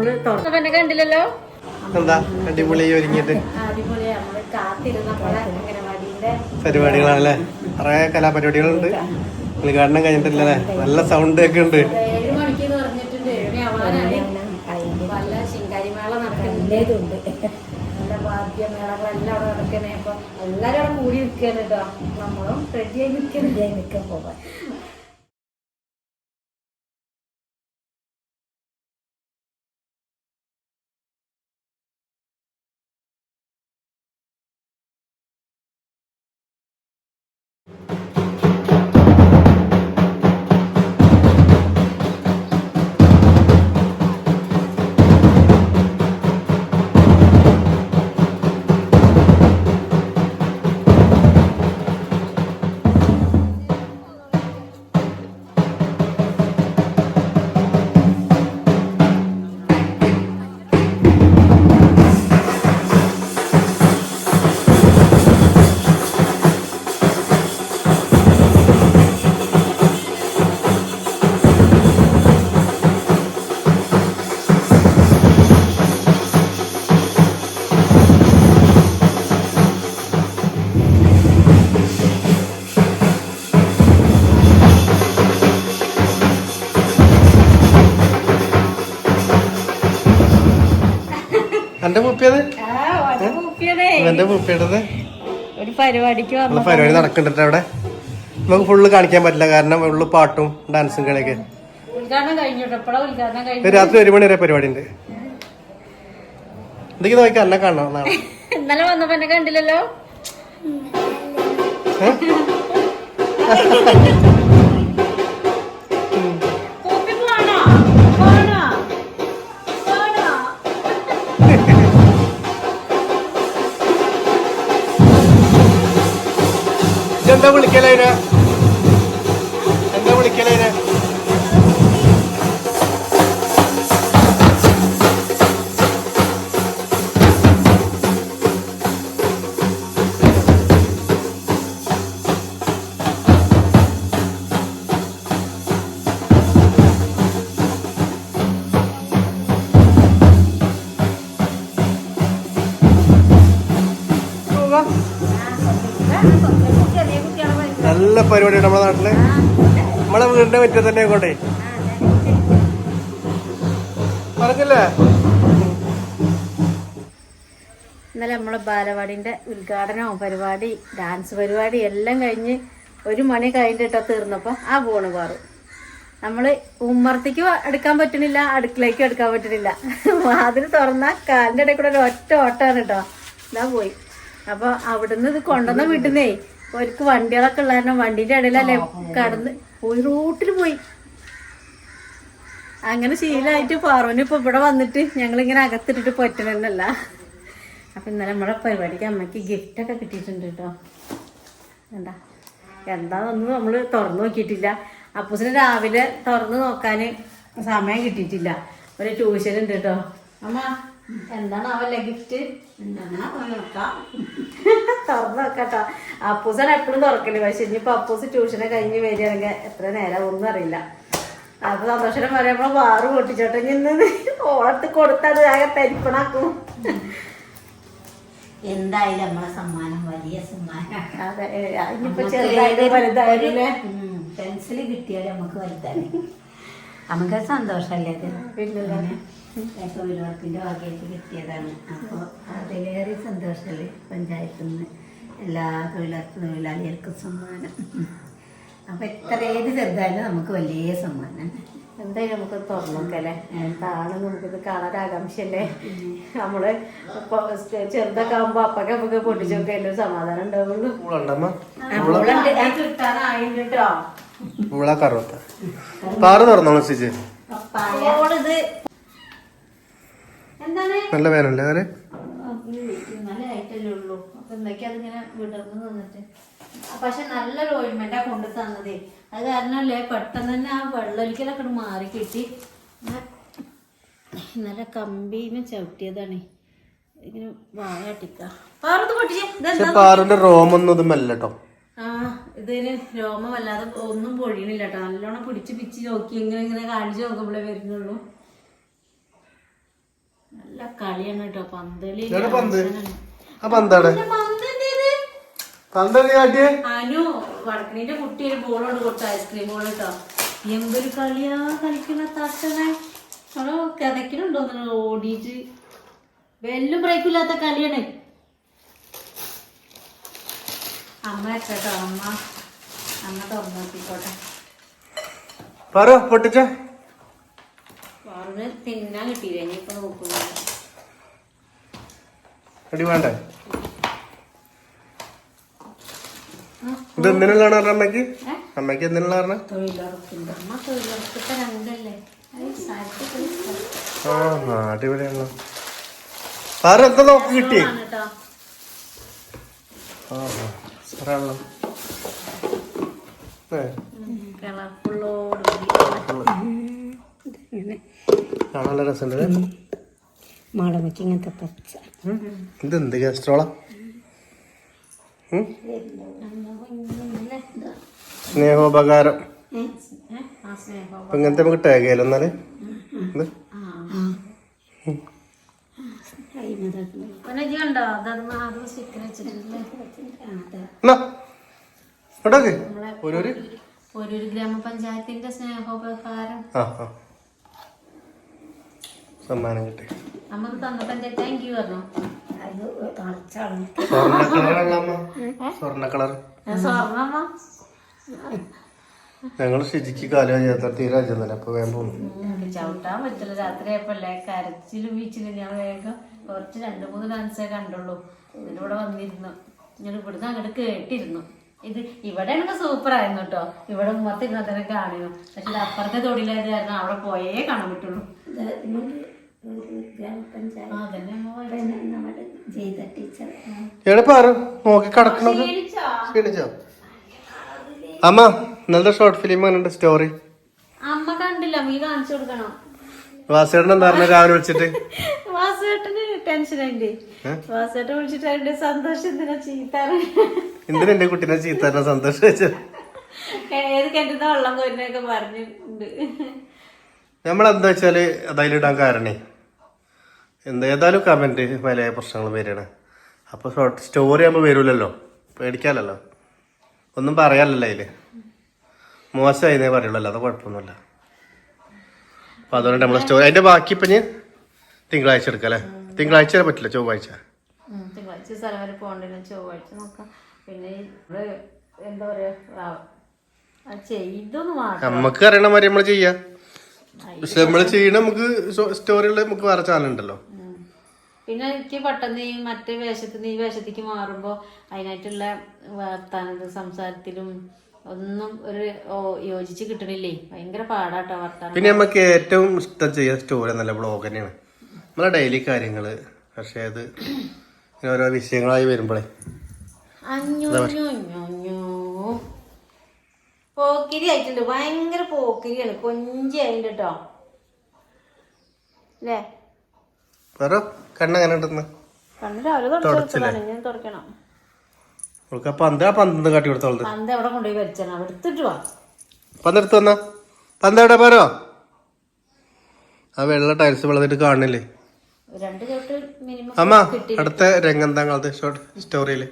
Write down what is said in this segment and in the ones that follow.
നമ്മൾ കണ്ടില്ലല്ലോ? എന്താ അടിപൊളി ഒരുങ്ങിയിട്ട് പരിപാടികളാണല്ലേ? കുറെ കലാപരിപാടികളുണ്ട്. ഉദ്ഘാടനം കഴിഞ്ഞിട്ടില്ലേ നല്ല സൗണ്ട് ഒക്കെ ഉണ്ട്. എല്ലാരും കൂടി നിൽക്കാൻ കേട്ടോ. നമ്മളും റെഡിയായി നിൽക്കാൻ പോകാൻ എന്റെ മുപ്പിയത് ആ ഇവന്റെ മുപ്പിയുടേത് ഒരു പരിപാടിക്ക് പരിപാടി നടക്കണ്ടിട്ട് അവിടെ. നമുക്ക് ഫുള്ള് കാണിക്കാൻ പറ്റില്ല കാരണം ഫുള്ള് പാട്ടും ഡാൻസും കളിയൊക്കെ. രാത്രി ഒരു മണി വരെ പരിപാടി ഉണ്ട് എന്തൊക്കെ നോക്കി എന്നെ. കാണണം ഇന്നലെ വന്നപ്പോ എന്നെ കണ്ടില്ലല്ലോ? വിളിക്കലതിനെ എന്താ വിളിക്കലതിനെ പരിപാടിയാണ് നമ്മുടെ നാട്ടിൽ. നമ്മളെ വീടിന്റെ മുറ്റത്ത് തന്നെ കൊണ്ടേ പറഞ്ഞില്ലേ? ഇന്നലെ നമ്മളെ ബാലവാടിന്റെ ഉദ്ഘാടനവും പരിപാടി ഡാൻസ് പരിപാടി എല്ലാം കഴിഞ്ഞ് ഒരു മണി കഴിഞ്ഞിട്ടാ തീർന്നപ്പോ ആ പോണ് പാറു. നമ്മൾ ഉമ്മർത്തിക്ക് എടുക്കാൻ പറ്റണില്ല അടുക്കളയ്ക്ക് എടുക്കാൻ പറ്റണില്ല. അതിന് തുറന്ന കാലിന്റെ ഇടയിൽ കൂടെ ഒരു ഒറ്റ ഓട്ടാണ് കേട്ടോ. ഇതാ പോയി. അപ്പൊ അവിടുന്ന് ഇത് കൊണ്ടുവന്ന വീട്ടിൽ ഒരിക്കൽ വണ്ടികളൊക്കെ ഉള്ള കാരണം വണ്ടിന്റെ ഇടയിലല്ലേ കടന്ന് പോയി റൂട്ടിൽ പോയി. അങ്ങനെ ശീലമായിട്ട് പാറുവിന് ഇപ്പൊ ഇവിടെ വന്നിട്ട് ഞങ്ങൾ ഞങ്ങളിങ്ങനെ അകത്തിട്ടിട്ട് പറ്റണമെന്നല്ല അപ്പൊ ഇന്നലെ നമ്മുടെ പരിപാടിക്ക് അമ്മയ്ക്ക് ഗിഫ്റ്റ് ഒക്കെ കിട്ടിയിട്ടുണ്ട് കേട്ടോ. എന്താ? എന്താന്നൊന്നും നമ്മൾ തുറന്നു നോക്കിയിട്ടില്ല. അപ്പൂസിന് രാവിലെ തുറന്നു നോക്കാൻ സമയം കിട്ടിയിട്ടില്ല. ഒരു ട്യൂഷൻ ഉണ്ട് കേട്ടോ. അമ്മ എന്താണ് അവല്ലേ ഗിഫ്റ്റ് തുറന്നു നോക്കാട്ടോ. അപ്പൂസാണ് എപ്പോഴും തുറക്കൽ പക്ഷെ ഇനിയിപ്പോ അപ്പൂസ് ട്യൂഷനെ കഴിഞ്ഞ് വരികയാണെങ്കിൽ എത്ര നേരം ഒന്നും അറിയില്ല. അപ്പൊ സന്തോഷം പറയുമ്പോ വാറ് പൊട്ടിച്ചോട്ടെ നിന്ന് ഓളത്ത് കൊടുത്തത് ആകെ തരിപ്പണാക്കും. എന്തായാലും നമ്മളെ സമ്മാനം വലിയ സമ്മാനം. അതെ ഇനിയിപ്പോ വലുതായാലും പെൻസിൽ കിട്ടിയാലും നമുക്ക് വലുതായി നമുക്ക് സന്തോഷമല്ലേ അത്? തൊഴിലുറപ്പിന്റെ വകയായിട്ട് കിട്ടിയതാണ്. അപ്പോൾ അതിലേറെ സന്തോഷമല്ലേ പഞ്ചായത്തിൽ നിന്ന് എല്ലാ തൊഴിലുറപ്പ് തൊഴിലാളികൾക്കും സമ്മാനം. അപ്പൊ എത്ര ഏത് ചെറുതായാലും നമുക്ക് വലിയ സമ്മാനം. എന്തായാലും നമുക്ക് തുറന്നോക്കല്ലേ? നോക്കല്ലേ എന്താണ് നമുക്കിത് കാണാൻ ആകാംക്ഷയല്ലേ? നമ്മൾ ചെറുതൊക്കെ ആകുമ്പോ അപ്പൊക്കെ അപ്പൊക്കെ പൊട്ടിച്ചൊക്കെ ഒരു സമാധാനം ഉണ്ടാവുള്ളൂ. കിട്ടാനായിട്ടോ തുറന്നോളൂ നല്ല വേനല്ലേ അതെ? നല്ല ആയിട്ടല്ലേ ഉള്ളൂ. അപ്പൊ എന്തൊക്കെയാ അതിങ്ങനെ വിടർന്ന് നിന്നിട്ട്? പക്ഷെ നല്ലൊരു ഓയിൻമെന്റാ കൊണ്ട് തന്നതേ. അത് കാരണല്ലേ പെട്ടെന്ന് തന്നെ ആ വെള്ളൊലിക്കലൊക്കെ മാറി കിട്ടി. നല്ല കമ്പീനെ ചവിട്ടിയതാണ്. ഇങ്ങനെ വായാട്ടിക്ക പാറത്ത് പൊട്ടിച്ചേ. പാറിന്റെ ആ ഇതിന് രോമം അല്ലാതെ ഒന്നും പൊഴിയണില്ല കേട്ടോ നല്ലോണം പിടിച്ച് പിച്ച് നോക്കി ഇങ്ങനെ ഇങ്ങനെ കാണിച്ചു നോക്കുമ്പോഴേ വരുന്നുള്ളൂ. നല്ല കളിയാണ് കേട്ടോ പന്തൽ ഇതാണ് പന്ത്? ആ പന്താണ് പന്തല്ലേ കാട്ടിയേ? അനു വടക്കണീന്റെ കുട്ടി ഒരു ബോളോട് കൊടുത്ത ഐസ്ക്രീം ബോൾ കേട്ടോ എന്തൊരു കളിയാ കളിക്കണ തട്ടണേ അവിടെ കിതക്കിനുണ്ടോ ഓടിയിട്ട്. വെല്ലും ബ്രേക്കില്ലാത്ത കളിയാണ്. അമ്മ കേട്ടോ അമ്മ. അമ്മ തുറന്നു നോക്കിക്കോട്ടെ പറ പൊട്ടിച്ച. പറഞ്ഞ് തിന്നാൻ കിട്ടിയില്ല. ഇനിയിപ്പോ നോക്കുന്നു അടി വേണ്ടേ? ഇത് എന്തിനുള്ളതാണ് പറഞ്ഞ അമ്മയ്ക്ക്? അമ്മയ്ക്ക് എന്തിനുള്ള പറഞ്ഞ. ആ അടിപൊളിയാണല്ലോ പറ എന്താ നോക്ക് കിട്ടി ആ സാറാണല്ലോ. ഏ. കളർഫുള്ളോട് കാണാൻ രസമുണ്ട് മാടമയ്ക്ക് ഇങ്ങനത്തെ പച്ച. ഇത് എന്ത് ഗസ്ട്രോളാ സ്നേഹോപകാരം. ഇങ്ങനത്തെ നമുക്ക് ടാഗ് ചെയ്യാലോ എന്നാൽ? ഓരോരു? ഒരു ഗ്രാമപഞ്ചായത്തിന്റെ സ്നേഹോപകാരം. ആ ആ. സമ്മാനം കിട്ടി സ്വർണ കളറാണല്ലോ അമ്മ സ്വർണ കളർ ഞങ്ങൾ ശുചിക്ക് കാലം ചെയ്യാത്ത തീരെ അയച്ചെന്നല്ല അപ്പൊ വേഗം പോകുന്നു ചവിട്ടാൻ പറ്റില്ല. രാത്രി ആയപ്പോല്ലേ കരച്ചിലും വീച്ചിലും ഞാൻ വേഗം കുറച്ച് രണ്ട് മൂന്ന് ഡാൻസേ കണ്ടുള്ളൂ. ഇതിലൂടെ ഇവിടെ വന്നിരുന്നു. ഞാൻ ഇവിടുന്ന് അങ്ങോട്ട് കേട്ടിരുന്നു. ഇത് ഇവിടെ എനിക്ക് സൂപ്പർ ആയിരുന്നു കേട്ടോ ഇവിടെ ഉമ്മത്തിരുന്നതിനെ കാണുന്നു. പക്ഷെ ഇത് അപ്പുറത്തെ തൊടിയിലായത് കാരണം അവിടെ പോയേ കാണാൻ പറ്റുള്ളൂ. ഗ്രാമപഞ്ചായത്ത്. ആ അതന്നെ അമ്മ പോയത്. പിന്നെ നമ്മുടെ ടീച്ചർ. എവിടെ പാറ്? നോക്കി കിടക്കണത്. ക്ഷീണിച്ചോ? അമ്മ ഇന്നലത്തെ ഷോർട്ട് ഫിലിം കണ്ടിട്ട് സ്റ്റോറി. അമ്മ കണ്ടില്ല നീ കാണിച്ചു കൊടുക്കണം. വാസേട്ടൻ എന്താ പറഞ്ഞ രാവിലെ വിളിച്ചിട്ട്? വാസുവേട്ടന് ടെൻഷനായില്ലേ വാസേട്ടൻ വിളിച്ചിട്ട് അതിന്റെ സന്തോഷം എന്തിനാ ചീത്താറ്? എന്തിനാ എന്റെ കുട്ടീനെ ചീത്താറിനെ സന്തോഷം വെച്ചത് ഏത് കിണറ്റുന്ന വെള്ളം കോരുന്നൊക്കെ പറഞ്ഞിട്ടുണ്ട്. നമ്മളെന്താ വെച്ചാൽ അതിലിടാൻ കാരണേ. എന്താ ഏതായാലും കമന്റ് പല പ്രശ്നങ്ങൾ വരികയാണ്. അപ്പോൾ ഷോർട്ട് സ്റ്റോറി ആകുമ്പോൾ വരൂലല്ലോ? പേടിക്കാലല്ലോ? ഒന്നും പറയാനല്ലോ അതിൽ മോശമായിരുന്നേ പറയുള്ളൂ അല്ലാതെ കുഴപ്പമൊന്നുമില്ല. അപ്പൊ അതുകൊണ്ട് നമ്മൾ സ്റ്റോറി അതിന്റെ ബാക്കി ഇപ്പം ഞാൻ തിങ്കളാഴ്ച എടുക്കാം അല്ലേ? തിങ്കളാഴ്ച വരെ പറ്റില്ല ചൊവ്വാഴ്ച. തിങ്കളാഴ്ച സ്ഥലം വരെ പോകണ്ടില്ല ചൊവ്വാഴ്ച നോക്കാം. പിന്നെ എന്താ ചെയ്തൊന്ന് നമുക്ക് അറിയണ മാതിരി നമ്മൾ ചെയ്യാം. പക്ഷെ നമ്മൾ ചെയ്യണ നമുക്ക് സ്റ്റോറികൾ നമുക്ക് വേറെ ചാനൽ ഉണ്ടല്ലോ. പിന്നെ എനിക്ക് പെട്ടെന്ന് ഈ മറ്റേ വേഷത്തിൽ നിന്ന് ഈ വേഷത്തേക്ക് മാറുമ്പോൾ അതിനായിട്ടുള്ള വർത്താനത്തിൽ സംസാരത്തിലും ഒന്നും ഒരു യോജിച്ച് കിട്ടണില്ലേ? ഭയങ്കര പാടാട്ടോ വർത്താനം. പിന്നെ നമുക്ക് ഏറ്റവും ഇഷ്ടം ചെയ്യാൻ സ്റ്റോറി നല്ല ബ്ലോഗ് തന്നെയാണ്. നമ്മളെ ഡെയിലി കാര്യങ്ങൾ പക്ഷേ അത് ഓരോ വിഷയങ്ങളായി വരുമ്പോഴേ പോക്കിരി ആയിട്ടുണ്ട്. ഭയങ്കര പോക്കിരിയാണ്. കൊഞ്ചി ആയിട്ടുണ്ട് കേട്ടോ അല്ലേ വേറെ കണ്ണങ്ങനെ ഉണ്ടെന്ന്? കണ്ണ് രാവിലെ തുടച്ചതാണ് ഞാൻ തുടക്കണം അവൾക്ക് ആ പന്ത് ആ പന്ത് കാട്ടി കൊടുത്തോളത് പന്ത് എവിടെ കൊണ്ടുപോയി വലിച്ചാണ് അവിടെ എടുത്തിട്ട് വാ. പന്ത് എടുത്ത് വന്നാ? പന്ത് എവിടെ പോരോ? ആ വെള്ള ടൈൽസ് വെള്ളത്തിട്ട് കാണില്ലേ? രണ്ട് ചോട്ട് മിനിമം അമ്മ അടുത്ത രംഗം കാലത്ത് ഷോർട്ട് സ്റ്റോറിയിൽ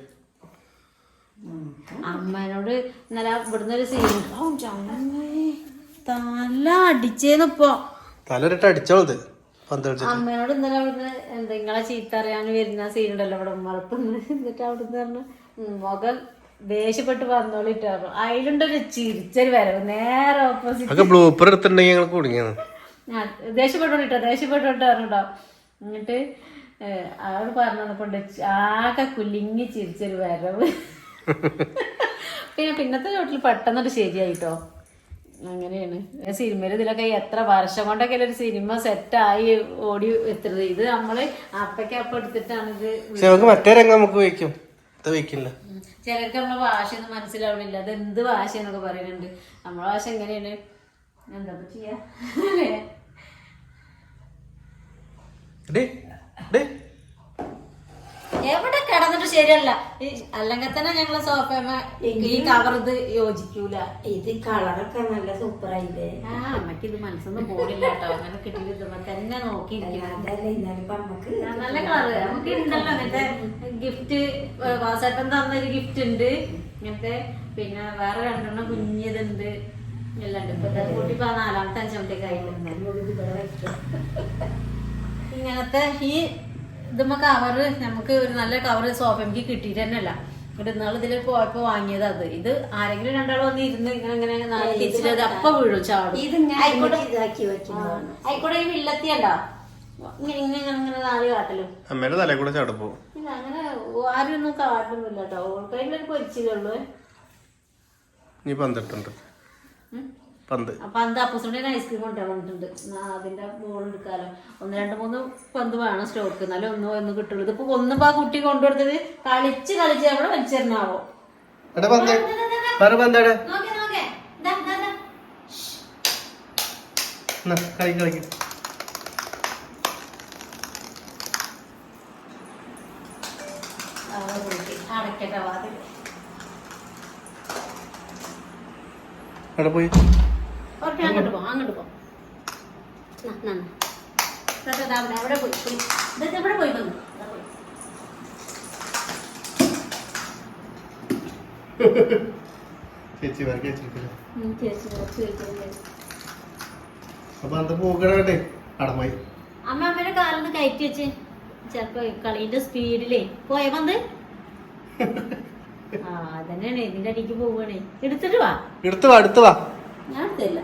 അമ്മേനോട് ഇന്നലെ ഇവിടുന്ന് ഒരു സീൻ തല അടിച്ചേന്നിപ്പോ തലൊരിട്ട് അടിച്ചോളത് കളിച്ചിട്ട് ഇന്നലെ അവിടുന്ന് എന്താ നിങ്ങളെ ചീത്ത അറിയാൻ വരുന്ന സീൻ ഉണ്ടല്ലോ ഇവിടെ ഉമ്മറത്തുനിന്ന് എന്നിട്ട് അവിടുന്ന് പറഞ്ഞു മുഖം ദേഷ്യപ്പെട്ട് വന്നോളിട്ട് പറഞ്ഞു. അതിലുണ്ടൊരു ചിരിച്ചൊരു വരവ്. നേരെ ഓപ്പോസിറ്റ് ബ്ലൂപ്പർ എടുത്തിട്ടുണ്ടെങ്കിൽ ഞങ്ങൾ കുടുങ്ങിയാണ്. ദേഷ്യപ്പെട്ടോണ്ടിട്ടോ ദേഷ്യപ്പെട്ടോണ്ട് പറഞ്ഞിട്ടോ. എന്നിട്ട് അവൾ പറഞ്ഞു ആകെ കുലുങ്ങി ചിരിച്ചൊരു വരവ്. പിന്നെ പിന്നത്തെ ചോട്ടിൽ പെട്ടെന്നൊരു ശരിയായിട്ടോ. അങ്ങനെയാണ്. സിനിമയിൽ ഇതിലൊക്കെ എത്ര വർഷം കൊണ്ടൊക്കെ ഒരു സിനിമ സെറ്റായി ഓടി എത്തുന്നത്? ഇത് നമ്മൾ അപ്പയ്ക്ക് അപ്പ എടുത്തിട്ടാണ് ഇത് നമുക്ക് മറ്റേ രംഗം നമുക്ക് വയ്ക്കും വയ്ക്കില്ല. ചിലർക്ക് നമ്മളെ ഭാഷയൊന്നും മനസ്സിലാവുന്നില്ല അത് എന്ത് ഭാഷ എന്നൊക്കെ പറയുന്നുണ്ട്. നമ്മളെ ഭാഷ എങ്ങനെയാണ്? എന്താ ചെയ്യാ? എവിടെ കിടന്നിട്ട് ശരിയല്ല. അല്ലെങ്കിൽ തന്നെ ഞങ്ങളെ സോഫ ഈ കവർ ഇത് യോജിക്കൂല. ഇത് കളറൊക്കെ നല്ല സൂപ്പറായില്ലേ ആ അമ്മയ്ക്ക് ഇത് മനസ്സൊന്നും പോണില്ല കേട്ടോ. അങ്ങനെ കിട്ടിയിട്ട് ഇതുമ്മ തന്നെ നോക്കി നല്ല കളറ്. നമുക്ക് ഉണ്ടല്ലോ അങ്ങനത്തെ ഗിഫ്റ്റ് വാസേട്ടൻ തന്നൊരു ഗിഫ്റ്റ് ഉണ്ട്. ഇങ്ങനത്തെ പിന്നെ വേറെ രണ്ടെണ്ണം കുഞ്ഞതുണ്ട്. എല്ലാം ഉണ്ട് ഇപ്പൊ കൂട്ടി ഇപ്പൊ നാലാമത്തെ അഞ്ചാമത്തെ വെക്കാം. ഇങ്ങനത്തെ ഈ ഇതുമ്മ കവറ് നമുക്ക് ഒരു നല്ല കവറ് സോഫയ്ക്ക് കിട്ടിയിട്ട് തന്നെയല്ല. ഇവിടെ ഇന്നാൾ ഇതിൽ പോയപ്പോ വാങ്ങിയത് അത്. ഇത് ആരെങ്കിലും രണ്ടാൾ വന്ന് ഇരുന്ന് ഇങ്ങനെ ഇങ്ങനെ അത് അപ്പൊ വീഴും ചാടും. ഇത് ഞാൻ ആയിക്കോട്ടെ. ഇതാക്കി വെക്കുന്നതാണ്. ആയിക്കോട്ടെ ഈ വില്ലത്തിയണ്ടോ ഇങ്ങനെ ഇങ്ങനെ ഇങ്ങനെ ഇങ്ങനെ നാല് കാട്ടലും. അമ്മയുടെ തലയിൽ കൂടെ ചാടുമ്പോ. ഇല്ല അങ്ങനെ ആരും ഒന്നും കാട്ടുന്നില്ല കേട്ടോ ഓൾക്കതിലൊരു പൊരിച്ചതുള്ളൂ നീ പന്തിട്ടുണ്ട് പന്ത്. അപ്പൊ അന്ത് അപ്പസുണ്ടി ഐസ്ക്രീം കൊണ്ടുവന്നിട്ടുണ്ട് അതിന്റെ ബോൾ എടുക്കാലോ. ഒന്ന് രണ്ട് മൂന്ന് പന്ത് വേണം സ്റ്റോക്ക് എന്നാലും ഒന്നും ഒന്ന് കിട്ടുള്ളൂ. ഇതിപ്പോ ഒന്നും ആ കുട്ടി കൊണ്ടുകൊടുത്തത് കളിച്ച് കളിച്ച് അവിടെ വലിച്ചെറിഞ്ഞാവോ? എടാ പന്ത്. വേറെ പന്താണ് നോക്കേ നോക്കേ. ദാ, ദാ, ദാ. കളിക്ക് കളിക്ക് ആ, കുട്ടി. അടയ്ക്കട്ടെ വാതിൽ എവിടെ പോയി. ഓക്കെ അങ്ങോട്ട് പോ അങ്ങോട്ട് പോ അവിടെ, പോയി ഇവിടെ പോയി വന്നു. ചേച്ചി വരക്ക് ചേച്ചി ചേച്ചി അപ്പൊ അന്ത പോകണേ അടമായി അമ്മ അമ്മയുടെ കാലൊന്ന് കയറ്റി വെച്ച്. ചെലപ്പോ കളീന്റെ സ്പീഡിലേ. പോയ പന്ത്? ആ അതന്നെയാണ്. ഇതിന്റെ അടിക്ക് പോവാണേ. എടുത്തിട്ട് വാ. എടുത്തു വാ എടുത്തു വാ. ഞാൻ എടുത്തില്ല.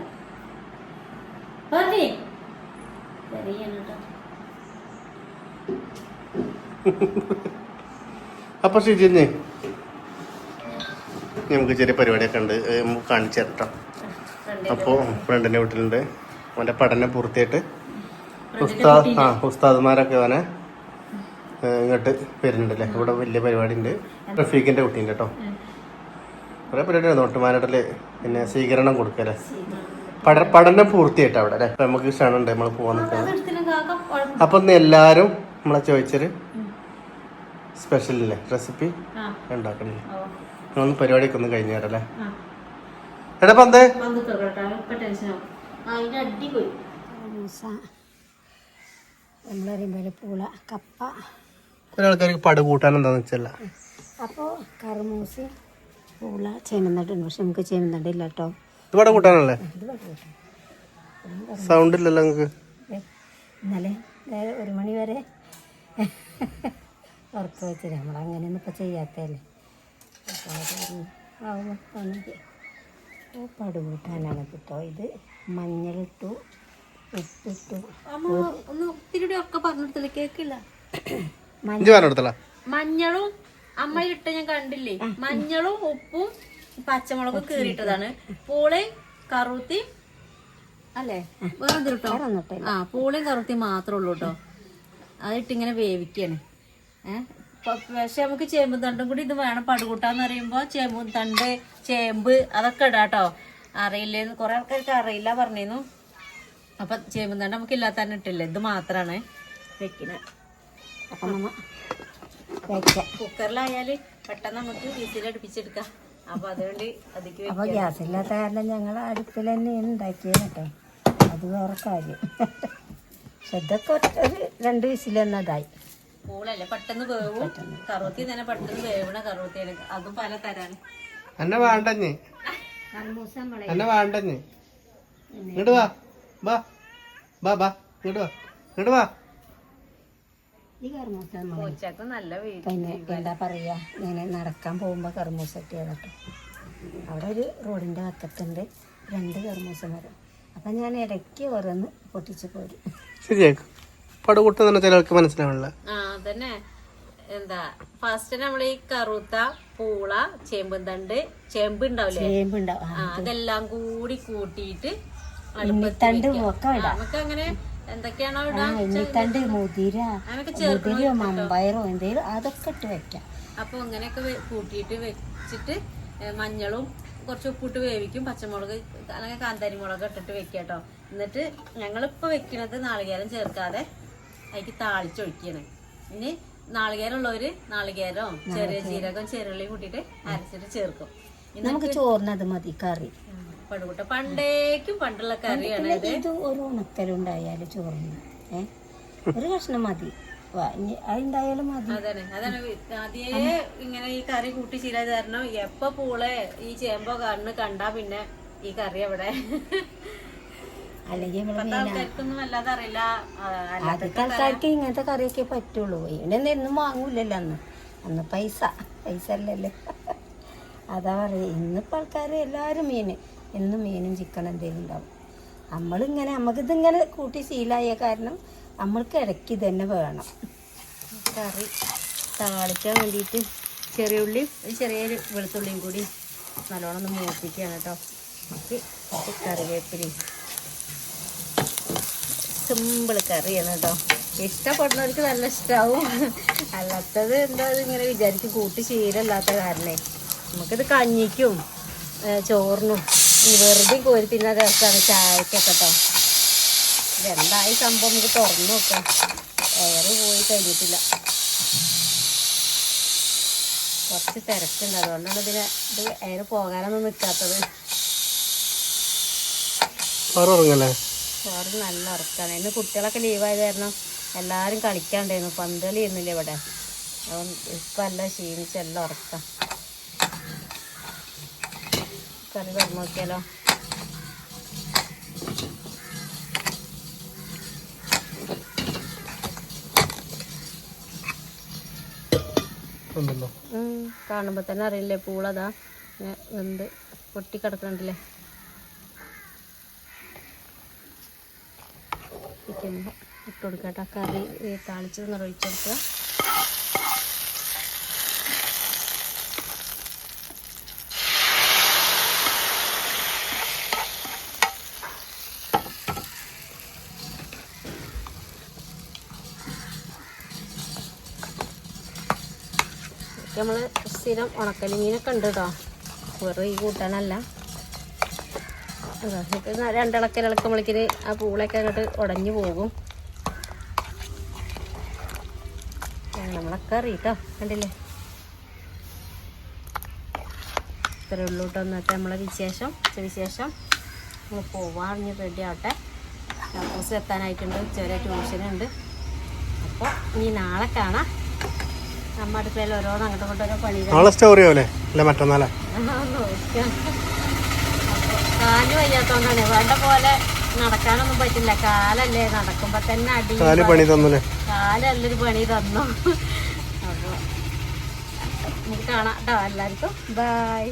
പറഞ്ഞേ അപ്പൊ ഷിജിന്നെ നമുക്ക് ചെറിയ പരിപാടിയൊക്കെ ഉണ്ട്. കാണിച്ചു തരട്ടോ. അപ്പോൾ ഫ്രണ്ടിന്റെ വീട്ടിലുണ്ട്. അവന്റെ പഠനം പൂർത്തിയായിട്ട് ഉസ്താദ് ആ ഉസ്താദ്മാരൊക്കെ അവനെ ഇങ്ങോട്ട് വരുന്നുണ്ടല്ലേ? ഇവിടെ വലിയ പരിപാടി ഉണ്ട് റഫീഖിന്റെ കുട്ടീന്റെ കേട്ടോ. കുറേ പരിപാടി നോട്ടുമാനായിട്ടല്ലേ പിന്നെ സ്വീകരണം കൊടുക്കല്ലേ പഠ പഠനം പൂർത്തിയായിട്ട് അവിടെ അല്ലേ? അപ്പം നമുക്ക് ക്ഷണമുണ്ട് നമ്മൾ പോകാൻ നിൽക്കുന്നത്. അപ്പം ഇന്ന് എല്ലാവരും നമ്മളെ ചോദിച്ചൊരു സ്പെഷ്യൽ അല്ലേ റെസിപ്പി ഉണ്ടാക്കണില്ലേ? ഒന്ന് പരിപാടിയൊക്കെ ഒന്ന് കഴിഞ്ഞു തരാം അല്ലേ? എടാ പന്തേ പൂള കപ്പ. ഒരാൾക്കാർക്ക് പട കൂട്ടാൻ എന്താന്ന് വെച്ചല്ല. അപ്പോൾ കറുമൂസി പൂള ചേനന്തട്ടുണ്ട് പക്ഷെ നമുക്ക് ചേനന്നട്ടില്ല ഇല്ല കേട്ടോ. ഇത് പട കൂട്ടാനല്ലേ സൗണ്ട് ഇല്ലല്ലോ നിങ്ങൾക്ക് ഇന്നലെ ഒരു മണി വരെ ഉറപ്പ് വെച്ചില്ല നമ്മൾ അങ്ങനെയൊന്നും ഇപ്പോൾ ചെയ്യാത്തതല്ലേ അപ്പോൾ പടുകൂട്ടാനാണ് കേട്ടോ. ഇത് മഞ്ഞളിട്ടു ഉപ്പിട്ടു. അമ്മ ഒന്ന് ഒത്തിരി ഒക്കെ പറഞ്ഞിടത്തില്ല കേക്കില്ല. ഇഞ്ചി പറഞ്ഞെടുത്തല്ല മഞ്ഞളും അമ്മ ഇട്ട ഞാൻ കണ്ടില്ലേ? മഞ്ഞളും ഉപ്പും പച്ചമുളകും. കീറിയിട്ടതാണ്. പൂളയും കറുത്തി അല്ലേ? വേറെ കേട്ടോ ആ പൂളയും കറുത്തിയും മാത്രമേ ഉള്ളൂ കേട്ടോ അതിട്ട് ഇങ്ങനെ വേവിക്കാണ്. ഏഹ് പക്ഷെ നമുക്ക് ചേമ്പ് തണ്ടും കൂടി ഇത് വേണം. പടുകൂട്ടാന്ന് പറയുമ്പോ ചേമ്പ് തണ്ട് ചേമ്പ് അതൊക്കെ ഇടാട്ടോ അറിയില്ലേന്ന് കുറെ ആൾക്കാർക്ക് അറിയില്ല പറഞ്ഞിരുന്നു. അപ്പൊ ചേമ്പ് തണ്ട് നമുക്ക് ഇല്ലാത്ത തന്നെ ഇട്ടില്ല? ഇത് മാത്രാണ് വെക്കുന്നത് അപ്പം നമ്മ വയ്ക്കാം കുക്കറിലായാൽ പെട്ടെന്ന് നമുക്ക് വിസിലടുപ്പിച്ചെടുക്കാം. അപ്പൊ അതുകൊണ്ട് അതിക്ക് വെക്കാം. അപ്പോൾ ഗ്യാസ് ഇല്ലാത്ത കാരണം ഞങ്ങൾ അടുപ്പിൽ തന്നെയാണ് ഉണ്ടാക്കിയത് കേട്ടോ. അത് വേറെ കാര്യം. പക്ഷെ ഇതൊക്കെ ഒരു രണ്ട് വിസിലെന്നതായി പൂളല്ലേ? പെട്ടെന്ന് വേവും. കറുത്തി തന്നെ പെട്ടെന്ന് വേവണ കറുത്തിയാണ്. അതും പല തരാണ്. എന്നെ വേണ്ടഞ്ഞ് എന്നെ വേണ്ടഞ്ഞ് ഇങ്ങോട്ട് വാ. വാ. വാ വാ ഇങ്ങോട്ട് വാ. ഇങ്ങോട്ട് വാ. ഉച്ചയ്ക്ക് നല്ല പിന്നെ എന്താ പറയുക ഇങ്ങനെ നടക്കാൻ പോകുമ്പോൾ കർമൂസ കേട്ടോ അവിടെ ഒരു റോഡിന്റെ വക്കത്തുണ്ട് രണ്ട് കർമൂസ മരം അപ്പം ഞാൻ ഇടയ്ക്ക് ഓരോന്ന് പൊട്ടിച്ച് പോരും. ശരിയാക്കും തന്നെ ചിലർക്ക് മനസ്സിലാവണില്ല. ആ അതന്നെ. എന്താ ഫസ്റ്റ് നമ്മൾ ഈ കറുത്ത പൂള ചേമ്പും തണ്ട് ചേമ്പ് ഉണ്ടാവില്ലേ ചേമ്പുണ്ടാവും. ആ അതെല്ലാം കൂടി കൂട്ടിയിട്ട് നമുക്ക് അങ്ങനെ എന്തൊക്കെയാണോ ആ മുതിര മുതിരയോ മമ്പയറോ എന്തെങ്കിലും അതൊക്കെ ഇട്ട് വെക്കാം. അപ്പൊ ഇങ്ങനെയൊക്കെ കൂട്ടിയിട്ട് വെച്ചിട്ട് മഞ്ഞളും കുറച്ച് ഉപ്പിട്ട് വേവിക്കും. പച്ചമുളക് അല്ലെങ്കിൽ കാന്താരി മുളക് ഇട്ടിട്ട് വെക്കുക കേട്ടോ. എന്നിട്ട് ഞങ്ങളിപ്പോൾ വെക്കുന്നത് നാളികേരം ചേർക്കാതെ അതിക്ക് താളിച്ചൊഴിക്കണം. ഇനി നാളികേരം ഉള്ളവര് നാളികേരവും ചെറിയ ജീരകം ചെറുള്ളിയും കൂട്ടിയിട്ട് അരച്ചിട്ട് ചേർക്കും. നമുക്ക് ചോറിനത് മതി കറി. പടുകൂട്ട പണ്ടേക്കും പണ്ടുള്ള കറിയാണ് ഇത്. ഒരു ഉണക്കലുണ്ടായാലും ചോറിന്. ഏ? ഒരു കഷ്ണം മതി. അതുണ്ടായാലും മതി. അതാണ് അതാണ് ആദ്യേ ഇങ്ങനെ ഈ കറി കൂട്ടി ശീലമായത് കാരണം എപ്പോ പൂളെ ഈ ചേമ്പോ കണ്ണ് കണ്ടാ പിന്നെ ഈ കറി അവിടെ അല്ലെങ്കിൽ ആദ്യത്തെ ആൾക്കാർക്ക് ഇങ്ങനത്തെ കറിയൊക്കെ പറ്റുള്ളൂ. ഇവിടെ എന്നും വാങ്ങൂലല്ലോ അന്ന്. അന്ന് പൈസ. പൈസ അല്ലല്ലോ. അതാ പറയുക ഇന്നിപ്പോൾ ആൾക്കാർ എല്ലാവരും മീൻ എന്നും മീനും ചിക്കൻ എന്തെങ്കിലും ഉണ്ടാവും. നമ്മളിങ്ങനെ നമുക്കിതിങ്ങനെ കൂട്ടി ശീലമായ കാരണം നമ്മൾക്ക് ഇടയ്ക്ക് തന്നെ വേണം. കറി താളിക്കാൻ വേണ്ടിയിട്ട് ചെറിയ ഉള്ളിയും ചെറിയൊരു വെളുത്തുള്ളിയും കൂടി നല്ലോണം ഒന്ന് മൂപ്പിക്കുകയാണ് കേട്ടോ. കറിവേപ്പിലയും സിമ്പിൾ കറിയാണ് കേട്ടോ. ഇഷ്ടപ്പെടുന്നവർക്ക് നല്ല ഇഷ്ടമാവും അല്ലാത്തത് എന്താ ഇങ്ങനെ വിചാരിച്ച് കൂട്ടി ശീലമില്ലാത്ത കാരണേ. നമുക്കിത് കഞ്ഞിക്കും ചോറിനും ഈ വെറുതെ കോരി തിന്ന രസമാണ് ചായക്കൊക്കെ കേട്ടോ ഇതെന്തായി സംഭവം? നമുക്ക് തുറന്നു നോക്കാം. എയർ പോയി കഴിഞ്ഞിട്ടില്ല. കുറച്ച് തിരക്കുണ്ട്. അതുകൊണ്ടാണ് ഇതിന് ഇത് എയർ പോകാനൊന്നും നിൽക്കാത്തത് വേറെ ഉറങ്ങല്ലേ? ചോറ് നല്ല ഉറക്കാണ്. ഇന്ന് കുട്ടികളൊക്കെ ലീവായത് കാരണം എല്ലാവരും കളിക്കാണ്ടായിരുന്നു. പന്തളി ഇരുന്നില്ല ഇവിടെ. അപ്പം ഇപ്പം എല്ലാം ക്ഷീണിച്ച് എല്ലാം ഉറക്കാം. കറി തുറന്നു നോക്കിയാലോ? കാണുമ്പോ കാണുമ്പോൾ തന്നെ അറിയില്ലേ പൂളതാ. എന്ത് വെന്ത് പൊട്ടി കിടക്കണ്ടല്ലേ ഇട്ട് കൊടുക്കട്ടെ. കറി താളിച്ചത് നിറവിച്ചെടുക്കുക നമ്മൾ സ്ഥിരം ഉണക്കലി മീനൊക്കെ ഉണ്ട് കേട്ടോ വെറും ഈ കൂട്ടാനല്ല. അതാ ഇപ്പൊ ന- രണ്ടിളക്കൽ ഇളക്കുമ്പോഴേക്കിന് ആ പൂളൊക്കെ അങ്ങോട്ട് ഉടഞ്ഞു പോകും. നമ്മളൊക്കെ അറിയിട്ടോ കണ്ടില്ലേ? ഇത്ര ഉള്ളൂ കേട്ടോ നമ്മളെ വിശേഷം വിശേഷം. നമ്മൾ ഇനി റെഡി ആവട്ടെ. കക്കൂസ് എത്താനായിട്ടുണ്ട് ചെറിയ ട്യൂഷനുണ്ട് അപ്പോൾ ഇനി നാളെ കാണാം. നമ്മ അടുക്കളയിൽ ഓരോന്ന് അങ്ങോട്ടും ഇങ്ങോട്ടും പണി നാളെ സ്റ്റോറി ആവൂലേ? അല്ല മറ്റന്നാളെ? കാൽ വയ്യാത്തോണ്ടാണ്. വേണ്ട പോലെ നടക്കാനൊന്നും പറ്റില്ല. കാലല്ലേ നടക്കുമ്പോ തന്നെ അടി കാൽ പണി തന്നല്ലേ കാലല്ലൊരു പണി തന്നു. അപ്പൊ നമുക്ക് കാണാം കേട്ടോ എല്ലാവർക്കും. ബൈ